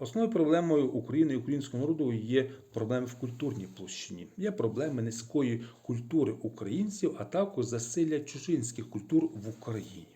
Основною проблемою України і українського народу є проблеми в культурній площині. Є проблеми низької культури українців, а також засилля чужинських культур в Україні.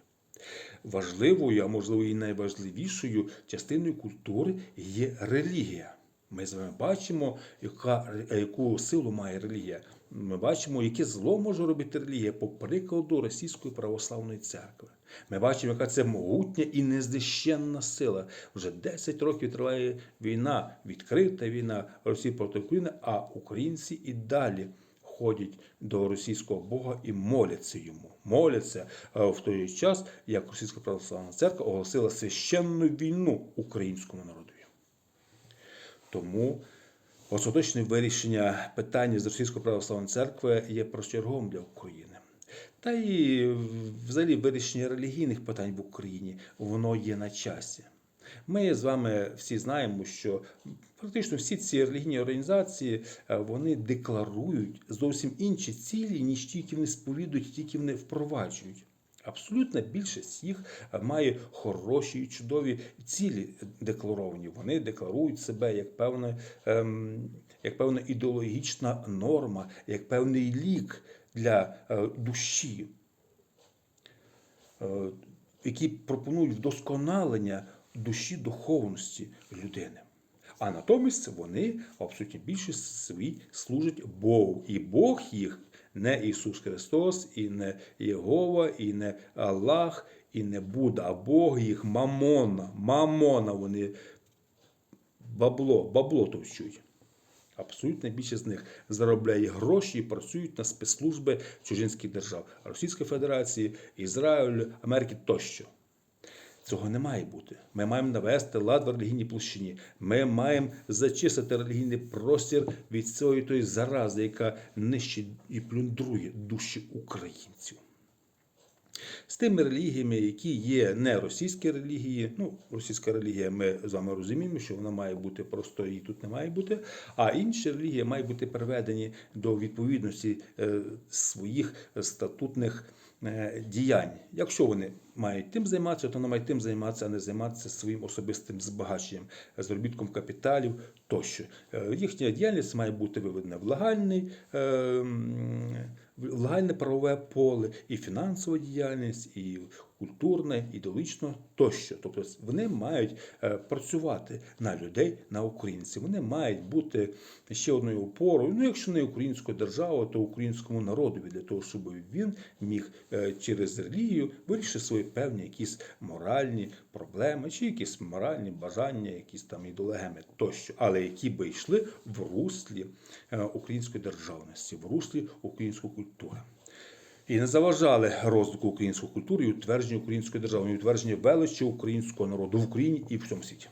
Важливою, а можливо і найважливішою частиною культури є релігія. Ми з вами бачимо, яка, яку силу має релігія. Ми бачимо, яке зло може робити релігія по прикладу Російської православної церкви. Ми бачимо, яка це могутня і незнищенна сила. Вже 10 років триває війна, відкрита війна Росії проти України, а українці і далі ходять до російського Бога і моляться йому. Моляться е, в той час, як Російська православна церква оголосила священну війну українському народові. Тому остаточне вирішення питання з Російської православної церкви є першочерговим для України. Та і взагалі вирішення релігійних питань в Україні воно є на часі. Ми з вами всі знаємо, що практично всі ці релігійні організації е, вони декларують зовсім інші цілі, ніж ті, які вони сповідують, ті, які вони впроваджують. Абсолютна більшість їх е, має хороші і чудові цілі декларовані. Вони декларують себе як певна, ем, як певна ідеологічна норма, як певний лік для е, душі, е, які пропонують вдосконалення душі духовності людини. А натомість вони в абсолютній своїй служать Богу. І Бог їх не Ісус Христос, і не Єгова, і не Аллах, і не Будда, а Бог їх мамона. Мамона вони бабло, бабло товчуть. Абсолютна більшість з них заробляє гроші і працюють на спецслужби чужинських держав Російської Федерації, Ізраїлю, Америки тощо. Цього не має бути. Ми маємо навести лад в релігійній площині. Ми маємо зачистити релігійний простір від цієї тої зарази, яка нищить і плюндрує душі українців. З тими релігіями, які є не російські релігії, ну, російська релігія, ми з вами розуміємо, що вона має бути просто її тут не має бути. А інші релігії мають бути приведені до відповідності е, своїх статутних діянь. Якщо вони мають тим займатися, то вони мають тим займатися, а не займатися своїм особистим збагаченням, заробітком капіталів тощо. Е, Їхня діяльність має бути виведена в легальний. е, легальне правове поле, і фінансова діяльність, і культурна, ідеологічна тощо. Тобто вони мають е, працювати на людей, на українців. Вони мають бути ще одною опорою. Ну, якщо не української держави, то українському народові для того, щоб він міг е, через релігію вирішити свої певні якісь моральні проблеми, чи якісь моральні бажання, якісь там ідеологеми тощо, але які би йшли в руслі е, української державності, в руслі української культури. І не заважали розвитку української культури і утвердженню української держави, і утвердження величі українського народу в Україні і в всьому світі.